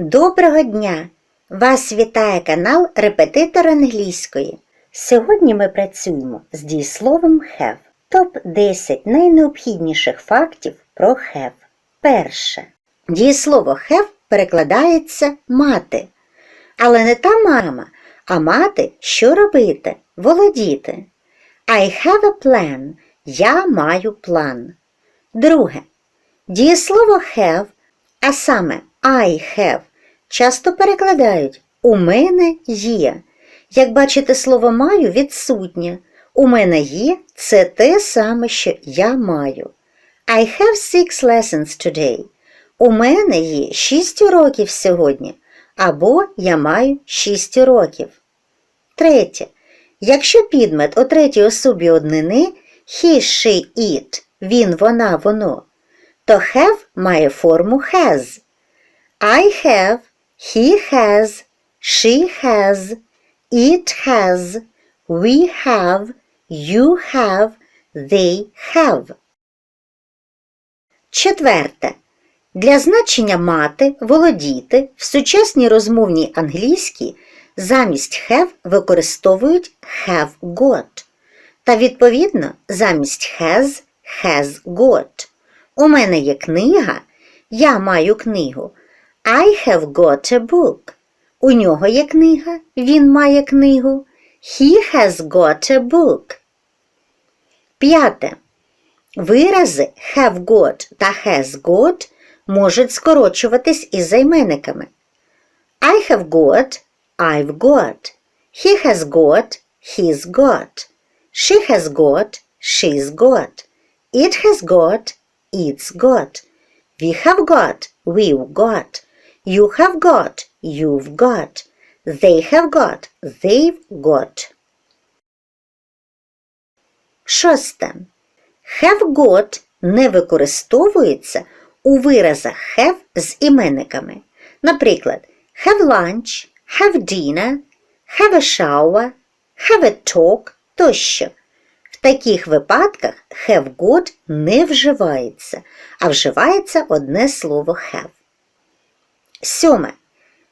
Доброго дня! Вас вітає канал Репетитор англійської. Сьогодні ми працюємо з дієсловом have. Топ-10 найнеобхідніших фактів про have. Перше. Дієслово have перекладається мати. Але не та мама, а мати, що робити, володіти. I have a plan. Я маю план. Друге. Дієслово have, а саме I have, часто перекладають У мене є. Як бачите, слово маю відсутнє. У мене є це те саме, що я маю. I have six lessons today. У мене є шість уроків сьогодні. Або я маю шість уроків. Третє. Якщо підмет у третій особі однини he, she, it, він, вона, воно, то have має форму has. I have, he has, she has, it has, we have, you have, they have. Четверте. Для значення мати, володіти в сучасній розмовній англійській замість have використовують have got. Та відповідно замість has has got. У мене є книга, я маю книгу. I have got a book. У нього є книга, він має книгу. He has got a book. П'яте. Вирази have got та has got можуть скорочуватись із займенниками. I have got, I've got. He has got, he's got. She has got, she's got. It has got, it's got. We have got, we've got. You have got, you've got. They have got, they've got. Шосте. Have got не використовується у виразах have з іменниками. Наприклад, have lunch, have dinner, have a shower, have a talk тощо. В таких випадках have got не вживається, а вживається одне слово have. Сьоме.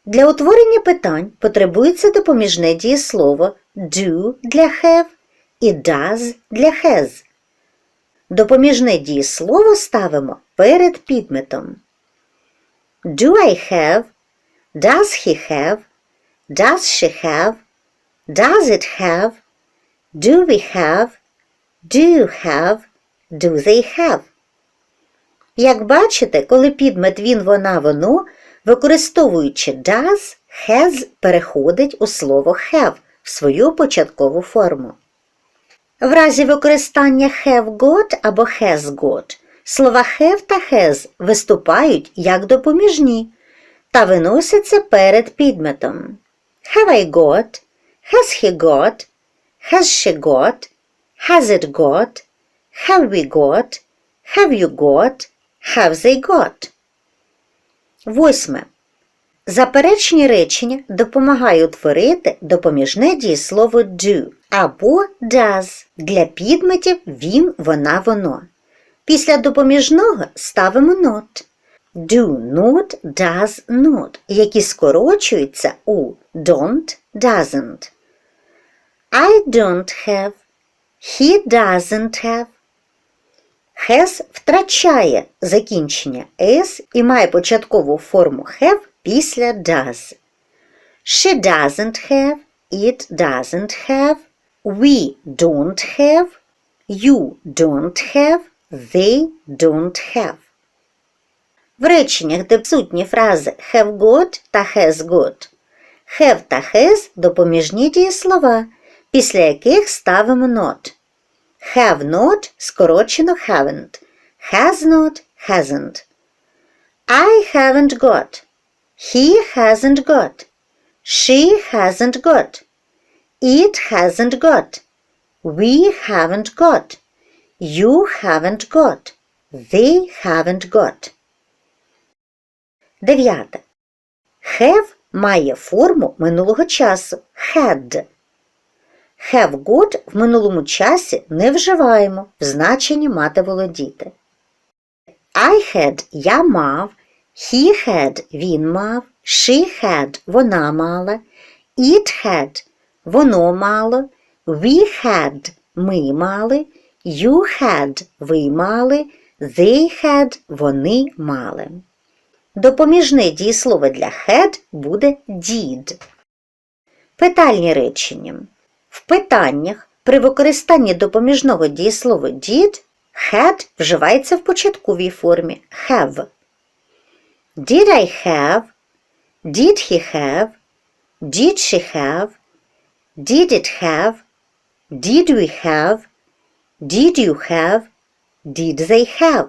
Для утворення питань потребується допоміжне дієслово do для have і does для has. Допоміжне дієслово ставимо перед підметом. Do I have? Does he have? Does she have? Does it have? Do we have? Do you have? Do they have? Як бачите, коли підмет він, вона, воно, використовуючи does, has переходить у слово have в свою початкову форму. В разі використання have got або has got слова have та has виступають як допоміжні та виносяться перед підметом. Have I got? Has he got? Has she got? Has it got? Have we got? Have you got? Have they got? Восьме. Заперечні речення допомагає утворити допоміжне дієслово do або does для підметів він, вона, воно. Після допоміжного ставимо not. Do not, does not, які скорочуються у don't, doesn't. I don't have. He doesn't have. Has втрачає закінчення s і має початкову форму have після does. She doesn't have, it doesn't have, we don't have, you don't have, they don't have. В реченнях, де сутні фрази have got та has got, have та has допоміжні дієслова, після яких ставимо not. Have not скорочено haven't. Has not hasn't. I haven't got. He hasn't got. She hasn't got. It hasn't got. We haven't got. You haven't got. They haven't got. Дев'яте. Have має форму минулого часу had. Have got в минулому часі не вживаємо в значенні мати володіти. I had я мав, He had – він мав, she had – вона мала, it had – воно мало, we had – ми мали, you had – ви мали, they had – вони мали. Допоміжне дієслово для had буде did. Питальні речення. В питаннях при використанні допоміжного дієслова did had вживається в початковій формі have. Did I have? Did he have? Did she have? Did it have? Did we have? Did you have? Did they have?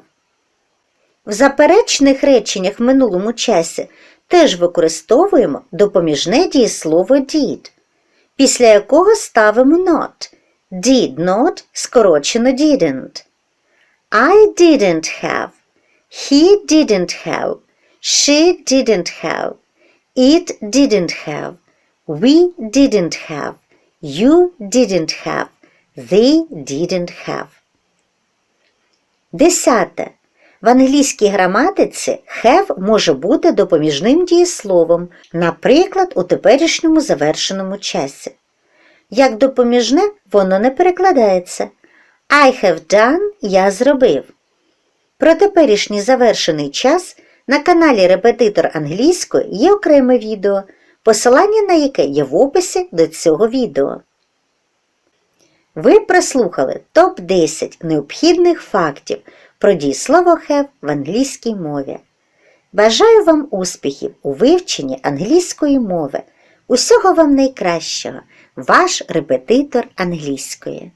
В заперечних реченнях в минулому часі теж використовуємо допоміжне дієслово did, після якого ставимо not. Did not скорочено didn't. I didn't have. He didn't have. She didn't have. It didn't have. We didn't have. You didn't have. They didn't have. Десяте. В англійській граматиці have може бути допоміжним дієсловом, наприклад, у теперішньому завершеному часі. Як допоміжне, воно не перекладається. I have done я зробив. Про теперішній завершений час на каналі Репетитор англійської є окреме відео, посилання на яке є в описі до цього відео. Ви прослухали топ-10 необхідних фактів про дієслово have в англійській мові. Бажаю вам успіхів у вивченні англійської мови. Усього вам найкращого, ваш репетитор англійської.